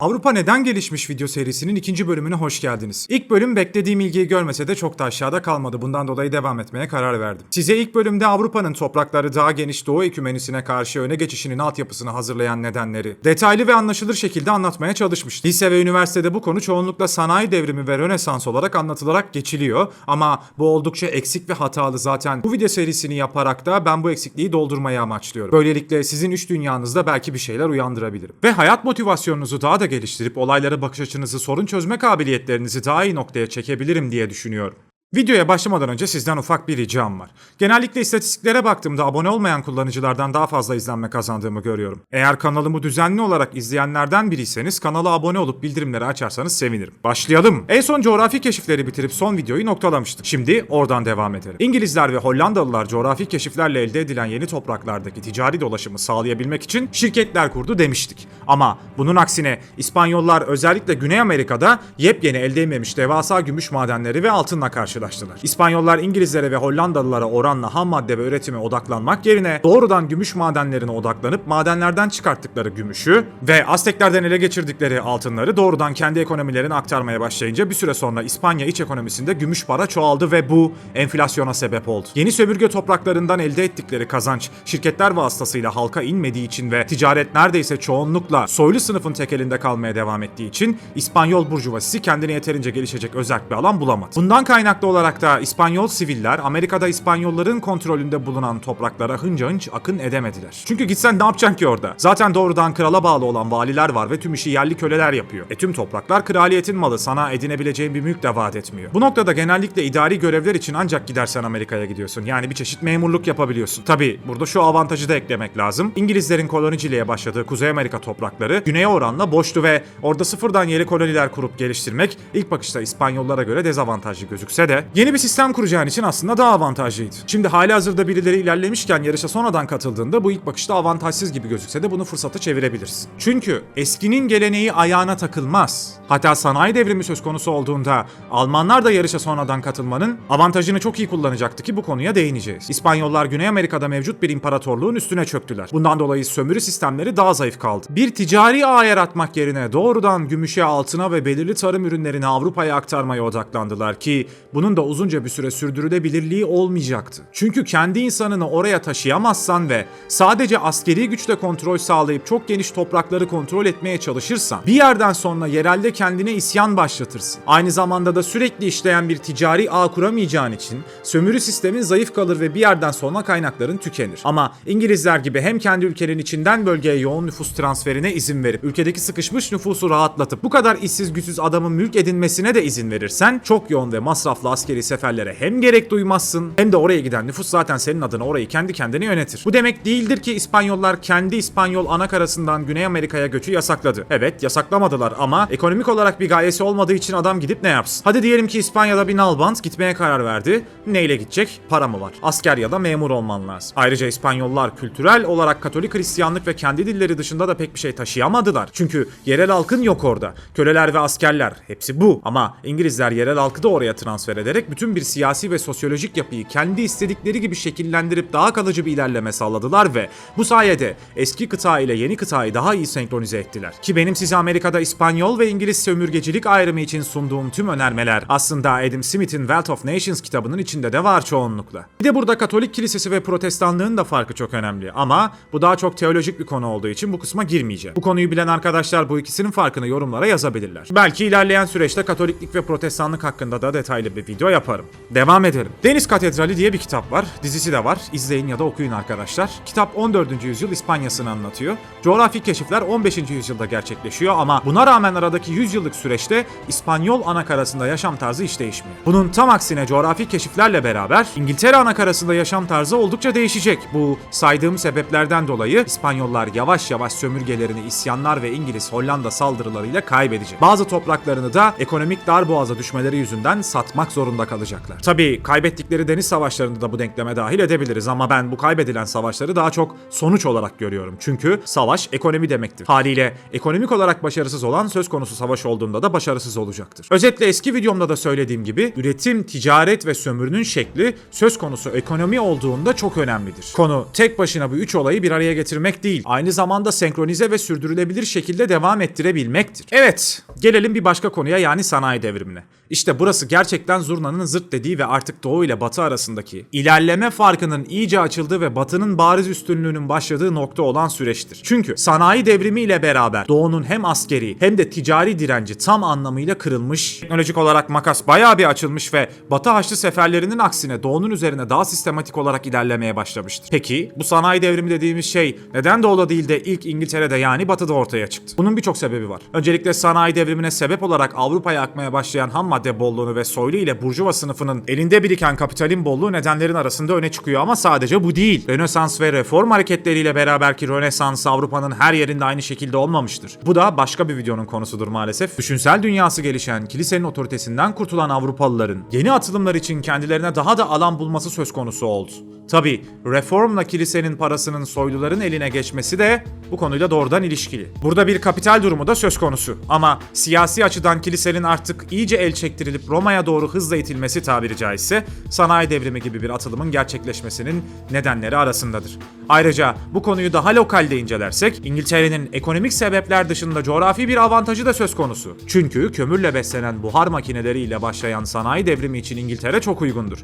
Avrupa Neden Gelişmiş video serisinin ikinci bölümüne hoş geldiniz. İlk bölüm beklediğim ilgiyi görmese de çok da aşağıda kalmadı. Bundan dolayı devam etmeye karar verdim. Size ilk bölümde Avrupa'nın toprakları daha geniş Doğu ekümenisine karşı öne geçişinin altyapısını hazırlayan nedenleri detaylı ve anlaşılır şekilde anlatmaya çalışmıştım. Lise ve üniversitede bu konu çoğunlukla sanayi devrimi ve Rönesans olarak anlatılarak geçiliyor ama bu oldukça eksik ve hatalı zaten. Bu video serisini yaparak da ben bu eksikliği doldurmayı amaçlıyorum. Böylelikle sizin üç dünyanızda belki bir şeyler uyandırabilirim. Ve hayat motivasyonunuzu daha da geliştirip olaylara bakış açınızı, sorun çözme kabiliyetlerinizi daha iyi noktaya çekebilirim diye düşünüyorum. Videoya başlamadan önce sizden ufak bir ricam var. Genellikle istatistiklere baktığımda abone olmayan kullanıcılardan daha fazla izlenme kazandığımı görüyorum. Eğer kanalımı düzenli olarak izleyenlerden biriyseniz kanala abone olup bildirimleri açarsanız sevinirim. Başlayalım. En son coğrafi keşifleri bitirip son videoyu noktalamıştık. Şimdi oradan devam edelim. İngilizler ve Hollandalılar coğrafi keşiflerle elde edilen yeni topraklardaki ticari dolaşımı sağlayabilmek için şirketler kurdu demiştik. Ama bunun aksine İspanyollar özellikle Güney Amerika'da yepyeni elde edilmemiş devasa gümüş madenleri ve altınla karşılaştılar. İspanyollar İngilizlere ve Hollandalılara oranla ham madde ve üretime odaklanmak yerine doğrudan gümüş madenlerine odaklanıp madenlerden çıkarttıkları gümüşü ve Azteklerden ele geçirdikleri altınları doğrudan kendi ekonomilerine aktarmaya başlayınca bir süre sonra İspanya iç ekonomisinde gümüş para çoğaldı ve bu enflasyona sebep oldu. Yeni sömürge topraklarından elde ettikleri kazanç şirketler vasıtasıyla halka inmediği için ve ticaret neredeyse çoğunlukla soylu sınıfın tekelinde kalmaya devam ettiği için İspanyol burjuvazisi kendine yeterince gelişecek özerk bir alan bulamadı. Bundan kaynaklı olarak da İspanyol siviller Amerika'da İspanyolların kontrolünde bulunan topraklara hınca hınç akın edemediler. Çünkü gitsen ne yapacaksın ki orada? Zaten doğrudan krala bağlı olan valiler var ve tüm işi yerli köleler yapıyor. E tüm topraklar kraliyetin malı sana edinebileceğin bir mülk de vaat etmiyor. Bu noktada genellikle idari görevler için ancak gidersen Amerika'ya gidiyorsun. Yani bir çeşit memurluk yapabiliyorsun. Tabi burada şu avantajı da eklemek lazım. İngilizlerin koloniciliğe başladığı Kuzey Amerika toprakları güneye oranla boştu ve orada sıfırdan yeni koloniler kurup geliştirmek ilk bakışta İspanyollara göre dezavantajlı gözükse de yeni bir sistem kuracağın için aslında daha avantajlıydı. Şimdi hali hazırda birileri ilerlemişken yarışa sonradan katıldığında bu ilk bakışta avantajsız gibi gözükse de bunu fırsata çevirebilirsin. Çünkü eskinin geleneği ayağına takılmaz. Hatta sanayi devrimi söz konusu olduğunda Almanlar da yarışa sonradan katılmanın avantajını çok iyi kullanacaktı ki bu konuya değineceğiz. İspanyollar Güney Amerika'da mevcut bir imparatorluğun üstüne çöktüler. Bundan dolayı sömürü sistemleri daha zayıf kaldı. Bir ticari ağ yaratmak yerine doğrudan gümüşe, altına ve belirli tarım ürünlerini Avrupa'ya aktarmaya odaklandılar ki bunun da uzunca bir süre sürdürülebilirliği olmayacaktı. Çünkü kendi insanını oraya taşıyamazsan ve sadece askeri güçle kontrol sağlayıp çok geniş toprakları kontrol etmeye çalışırsan bir yerden sonra yerelde kendine isyan başlatırsın. Aynı zamanda da sürekli işleyen bir ticari ağ kuramayacağın için sömürü sistemin zayıf kalır ve bir yerden sonra kaynakların tükenir. Ama İngilizler gibi hem kendi ülkenin içinden bölgeye yoğun nüfus transferine izin verip ülkedeki sıkışmış nüfusu rahatlatıp bu kadar işsiz güçsüz adamın mülk edinmesine de izin verirsen çok yoğun ve masraflı askeri seferlere hem gerek duymazsın hem de oraya giden nüfus zaten senin adına orayı kendi kendine yönetir. Bu demek değildir ki İspanyollar kendi İspanyol ana karasından Güney Amerika'ya göçü yasakladı. Evet yasaklamadılar ama ekonomik olarak bir gayesi olmadığı için adam gidip ne yapsın? Hadi diyelim ki İspanya'da bir nalbant gitmeye karar verdi. Neyle gidecek? Para mı var? Asker ya da memur olman lazım. Ayrıca İspanyollar kültürel olarak Katolik Hristiyanlık ve kendi dilleri dışında da pek bir şey taşıyamadılar. Çünkü yerel halkın yok orada. Köleler ve askerler hepsi bu. Ama İngilizler yerel halkı da oraya transfer ederek bütün bir siyasi ve sosyolojik yapıyı kendi istedikleri gibi şekillendirip daha kalıcı bir ilerleme sağladılar ve bu sayede eski kıta ile yeni kıtayı daha iyi senkronize ettiler. Ki benim size Amerika'da İspanyol ve İngiliz sömürgecilik ayrımı için sunduğum tüm önermeler aslında Adam Smith'in Wealth of Nations kitabının içinde de var çoğunlukla. Bir de burada Katolik Kilisesi ve Protestanlığın da farkı çok önemli ama bu daha çok teolojik bir konu olduğu için bu kısma girmeyeceğim. Bu konuyu bilen arkadaşlar bu ikisinin farkını yorumlara yazabilirler. Belki ilerleyen süreçte Katoliklik ve Protestanlık hakkında da detaylı bir video yaparım. Devam edelim. Deniz Katedrali diye bir kitap var. Dizisi de var. İzleyin ya da okuyun arkadaşlar. Kitap 14. yüzyıl İspanya'sını anlatıyor. Coğrafi keşifler 15. yüzyılda gerçekleşiyor ama buna rağmen aradaki 100 yıllık süreçte İspanyol anakarasında yaşam tarzı hiç değişmiyor. Bunun tam aksine coğrafi keşiflerle beraber İngiltere anakarasında yaşam tarzı oldukça değişecek. Bu saydığım sebeplerden dolayı İspanyollar yavaş yavaş sömürgelerini isyanlar ve İngiliz Hollanda saldırılarıyla kaybedecek. Bazı topraklarını da ekonomik darboğaza düşmeleri yüzünden satmak zorunda zorunda kalacaklar. Tabii kaybettikleri deniz savaşlarını da bu denkleme dahil edebiliriz ama ben bu kaybedilen savaşları daha çok sonuç olarak görüyorum. Çünkü savaş ekonomi demektir. Haliyle ekonomik olarak başarısız olan söz konusu savaş olduğunda da başarısız olacaktır. Özetle eski videomda da söylediğim gibi üretim, ticaret ve sömürünün şekli söz konusu ekonomi olduğunda çok önemlidir. Konu tek başına bu üç olayı bir araya getirmek değil, aynı zamanda senkronize ve sürdürülebilir şekilde devam ettirebilmektir. Evet, gelelim bir başka konuya yani sanayi devrimine. İşte burası gerçekten zurnanın zırt dediği ve artık doğu ile batı arasındaki ilerleme farkının iyice açıldığı ve batının bariz üstünlüğünün başladığı nokta olan süreçtir. Çünkü sanayi devrimi ile beraber doğunun hem askeri hem de ticari direnci tam anlamıyla kırılmış. Teknolojik olarak makas bayağı bir açılmış ve batı haçlı seferlerinin aksine doğunun üzerine daha sistematik olarak ilerlemeye başlamıştır. Peki bu sanayi devrimi dediğimiz şey neden doğuda değil de ilk İngiltere'de yani batıda ortaya çıktı? Bunun birçok sebebi var. Öncelikle sanayi devrimine sebep olarak Avrupa'ya akmaya başlayan ham madde bolluğunu ve soylu ile burjuva sınıfının elinde biriken kapitalin bolluğu nedenlerin arasında öne çıkıyor ama sadece bu değil. Rönesans ve reform hareketleriyle beraberki Rönesans Avrupa'nın her yerinde aynı şekilde olmamıştır. Bu da başka bir videonun konusudur maalesef. Düşünsel dünyası gelişen, kilisenin otoritesinden kurtulan Avrupalıların yeni atılımlar için kendilerine daha da alan bulması söz konusu oldu. Tabi reformla kilisenin parasının soyluların eline geçmesi de bu konuyla doğrudan ilişkili. Burada bir kapital durumu da söz konusu. Ama siyasi açıdan kilisenin artık iyice el çektirilip Roma'ya doğru hızla itilmesi tabiri caizse sanayi devrimi gibi bir atılımın gerçekleşmesinin nedenleri arasındadır. Ayrıca bu konuyu daha lokalde incelersek İngiltere'nin ekonomik sebepler dışında coğrafi bir avantajı da söz konusu. Çünkü kömürle beslenen buhar makineleriyle başlayan sanayi devrimi için İngiltere çok uygundur.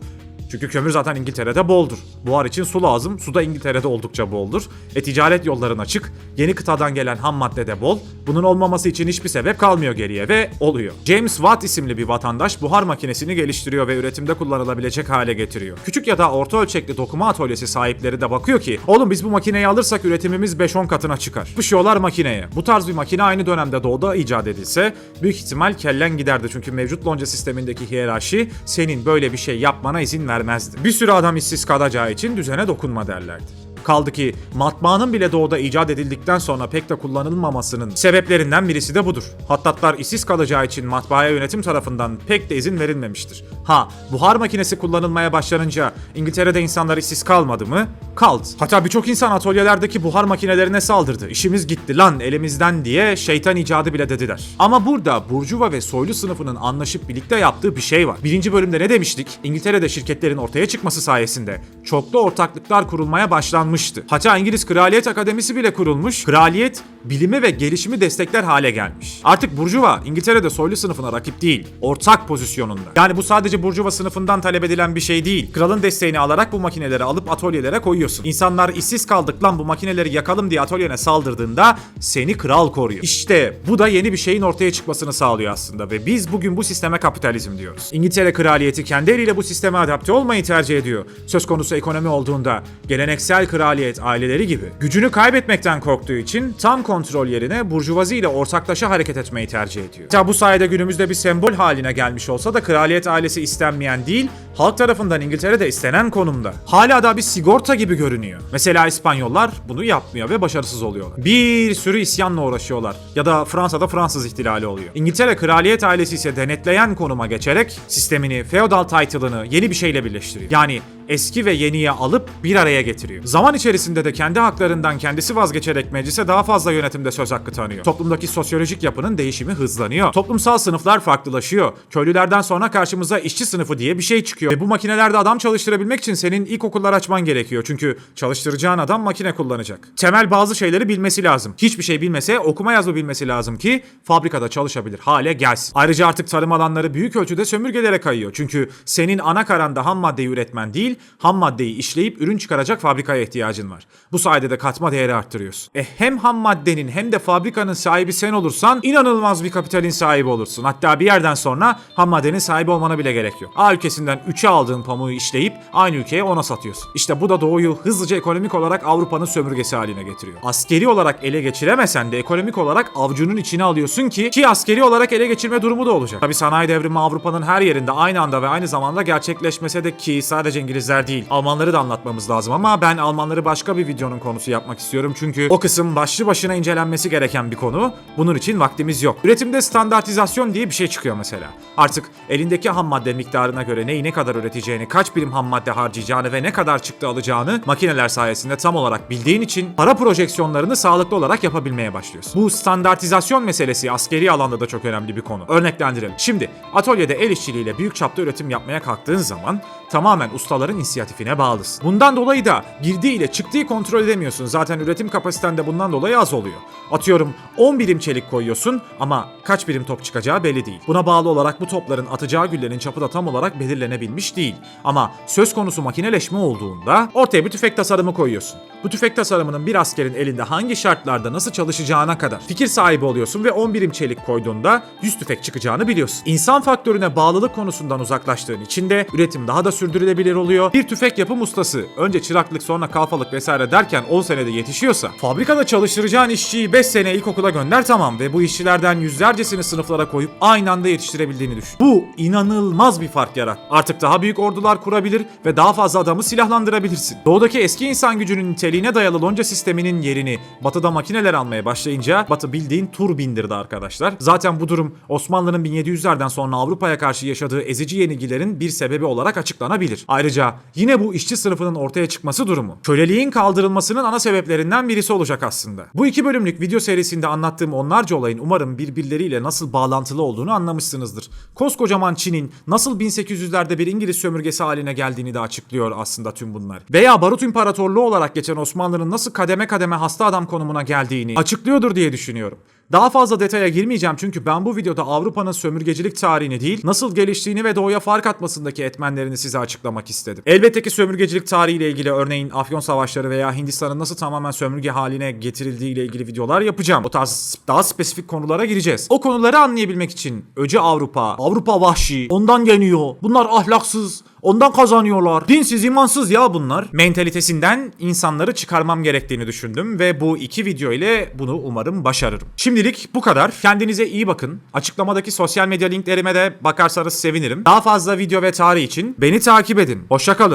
Çünkü kömür zaten İngiltere'de boldur. Buhar için su lazım. Su da İngiltere'de oldukça boldur. E ticaret yolların açık. Yeni kıtadan gelen ham madde de bol. Bunun olmaması için hiçbir sebep kalmıyor geriye ve oluyor. James Watt isimli bir vatandaş buhar makinesini geliştiriyor ve üretimde kullanılabilecek hale getiriyor. Küçük ya da orta ölçekli dokuma atölyesi sahipleri de bakıyor ki oğlum biz bu makineyi alırsak üretimimiz 5-10 katına çıkar. Yapışıyorlar makineye. Bu tarz bir makine aynı dönemde doğuda icat edilse büyük ihtimal kellen giderdi çünkü mevcut lonca sistemindeki hiyerarşi senin böyle bir şey yapmana izin vermezdi. Bir sürü adam işsiz kalacağı için düzene dokunma derlerdi. Kaldı ki matbaanın bile doğuda icat edildikten sonra pek de kullanılmamasının sebeplerinden birisi de budur. Hattatlar işsiz kalacağı için matbaaya yönetim tarafından pek de izin verilmemiştir. Ha, buhar makinesi kullanılmaya başlanınca İngiltere'de insanlar işsiz kalmadı mı? Kaldı. Hatta birçok insan atölyelerdeki buhar makinelerine saldırdı. İşimiz gitti lan elimizden diye şeytan icadı bile dediler. Ama burada burjuva ve soylu sınıfının anlaşıp birlikte yaptığı bir şey var. Birinci bölümde ne demiştik? İngiltere'de şirketlerin ortaya çıkması sayesinde çoklu ortaklıklar kurulmaya başlanmıştı. Hatta İngiliz Kraliyet Akademisi bile kurulmuş. Kraliyet bilimi ve gelişimi destekler hale gelmiş. Artık burjuva İngiltere'de soylu sınıfına rakip değil, ortak pozisyonunda. Yani bu sadece burjuva sınıfından talep edilen bir şey değil. Kralın desteğini alarak bu makineleri alıp atölyelere koyuyorsun. İnsanlar işsiz kaldık lan bu makineleri yakalım diye atölyene saldırdığında seni kral koruyor. İşte bu da yeni bir şeyin ortaya çıkmasını sağlıyor aslında ve biz bugün bu sisteme kapitalizm diyoruz. İngiltere kraliyeti kendi eliyle bu sisteme adapte olmayı tercih ediyor. Söz konusu ekonomi olduğunda geleneksel kraliyet aileleri gibi gücünü kaybetmekten korktuğu için tam kontrol yerine burjuvazi ile ortaklaşa hareket etmeyi tercih ediyor. Hatta bu sayede günümüzde bir sembol haline gelmiş olsa da kraliyet ailesi istenmeyen değil, halk tarafından İngiltere'de istenen konumda. Hala da bir sigorta gibi görünüyor. Mesela İspanyollar bunu yapmıyor ve başarısız oluyorlar. Bir sürü isyanla uğraşıyorlar. Ya da Fransa'da Fransız ihtilali oluyor. İngiltere kraliyet ailesi ise denetleyen konuma geçerek sistemini, feodal title'ını yeni bir şeyle birleştiriyor. Yani eski ve yeniye alıp bir araya getiriyor. Zaman içerisinde de kendi haklarından kendisi vazgeçerek meclise daha fazla yönetimde söz hakkı tanıyor. Toplumdaki sosyolojik yapının değişimi hızlanıyor. Toplumsal sınıflar farklılaşıyor. Köylülerden sonra karşımıza işçi sınıfı diye bir şey çıkıyor. Ve bu makinelerde adam çalıştırabilmek için senin ilkokullar açman gerekiyor. Çünkü çalıştıracağın adam makine kullanacak. Temel bazı şeyleri bilmesi lazım. Hiçbir şey bilmese okuma yazma bilmesi lazım ki fabrikada çalışabilir hale gelsin. Ayrıca artık tarım alanları büyük ölçüde sömürgelere kayıyor. Çünkü senin ana karanda ham maddeyi üretmen değil, ham maddeyi işleyip ürün çıkaracak fabrikaya ihtiyacın var. Bu sayede de katma değeri arttırıyorsun. E hem ham maddenin hem de fabrikanın sahibi sen olursan inanılmaz bir kapitalin sahibi olursun. Hatta bir yerden sonra ham maddenin sahibi olmana bile gerek yok. A ülkesinden 3'e aldığın pamuğu işleyip aynı ülkeye ona satıyorsun. İşte bu da doğuyu hızlıca ekonomik olarak Avrupa'nın sömürgesi haline getiriyor. Askeri olarak ele geçiremesen de ekonomik olarak avcunun içine alıyorsun ki ki askeri olarak ele geçirme durumu da olacak. Tabi sanayi devrimi Avrupa'nın her yerinde aynı anda ve aynı zamanda gerçekleşmese de ki sadece İngilizler İngilizler değil Almanları da anlatmamız lazım ama ben Almanları başka bir videonun konusu yapmak istiyorum. Çünkü o kısım başlı başına incelenmesi gereken bir konu. Bunun için vaktimiz yok. Üretimde standartizasyon diye bir şey çıkıyor mesela. Artık elindeki ham madde miktarına göre neyi ne kadar üreteceğini, kaç birim ham madde harcayacağını ve ne kadar çıktı alacağını makineler sayesinde tam olarak bildiğin için para projeksiyonlarını sağlıklı olarak yapabilmeye başlıyorsun. Bu standartizasyon meselesi askeri alanda da çok önemli bir konu. Örneklendirelim. Şimdi atölyede el işçiliğiyle büyük çapta üretim yapmaya kalktığın zaman tamamen ustaların inisiyatifine bağlısın. Bundan dolayı da girdiği ile çıktığı kontrol edemiyorsun. Zaten üretim kapasiten de bundan dolayı az oluyor. Atıyorum 10 birim çelik koyuyorsun ama kaç birim top çıkacağı belli değil. Buna bağlı olarak bu topların atacağı güllerin çapı da tam olarak belirlenebilmiş değil. Ama söz konusu makineleşme olduğunda ortaya bir tüfek tasarımı koyuyorsun. Bu tüfek tasarımının bir askerin elinde hangi şartlarda nasıl çalışacağına kadar fikir sahibi oluyorsun ve 10 birim çelik koyduğunda 100 tüfek çıkacağını biliyorsun. İnsan faktörüne bağlılık konusundan uzaklaştığın için de üretim daha da sürdürülebilir oluyor. Bir tüfek yapım ustası önce çıraklık sonra kalfalık vesaire derken 10 senede yetişiyorsa fabrikada çalıştıracağın işçiyi 5 sene ilkokula gönder tamam ve bu işçilerden yüzlercesini sınıflara koyup aynı anda yetiştirebildiğini düşün. Bu inanılmaz bir fark yarat. Artık daha büyük ordular kurabilir ve daha fazla adamı silahlandırabilirsin. Doğudaki eski insan gücünün niteliğine dayalı lonca sisteminin yerini batıda makineler almaya başlayınca batı bildiğin tur bindirdi arkadaşlar. Zaten bu durum Osmanlı'nın 1700'lerden sonra Avrupa'ya karşı yaşadığı ezici yenilgilerin bir sebebi olarak açıklanabilir. Ayrıca yine bu işçi sınıfının ortaya çıkması durumu köleliğin kaldırılmasının ana sebeplerinden birisi olacak aslında. Bu iki bölümlük video serisinde anlattığım onlarca olayın umarım birbirleriyle nasıl bağlantılı olduğunu anlamışsınızdır. Koskocaman Çin'in nasıl 1800'lerde bir İngiliz sömürgesi haline geldiğini de açıklıyor aslında tüm bunlar. Veya Barut İmparatorluğu olarak geçen Osmanlı'nın nasıl kademe kademe hasta adam konumuna geldiğini açıklıyordur diye düşünüyorum. Daha fazla detaya girmeyeceğim çünkü ben bu videoda Avrupa'nın sömürgecilik tarihini değil, nasıl geliştiğini ve doğuya fark atmasındaki etmenlerini size açıklamak istedim. Elbette ki sömürgecilik tarihiyle ilgili örneğin Afyon Savaşları veya Hindistan'ın nasıl tamamen sömürge haline getirildiği ile ilgili videolar yapacağım. O tarz daha spesifik konulara gireceğiz. O konuları anlayabilmek için Öce Avrupa, Avrupa vahşi, ondan geliyor, bunlar ahlaksız, Ondan kazanıyorlar. Dinsiz, imansız ya bunlar. Mentalitesinden insanları çıkarmam gerektiğini düşündüm ve bu iki video ile bunu umarım başarırım. Şimdilik bu kadar. Kendinize iyi bakın. Açıklamadaki sosyal medya linklerime de bakarsanız sevinirim. Daha fazla video ve tarih için beni takip edin. Hoşçakalın.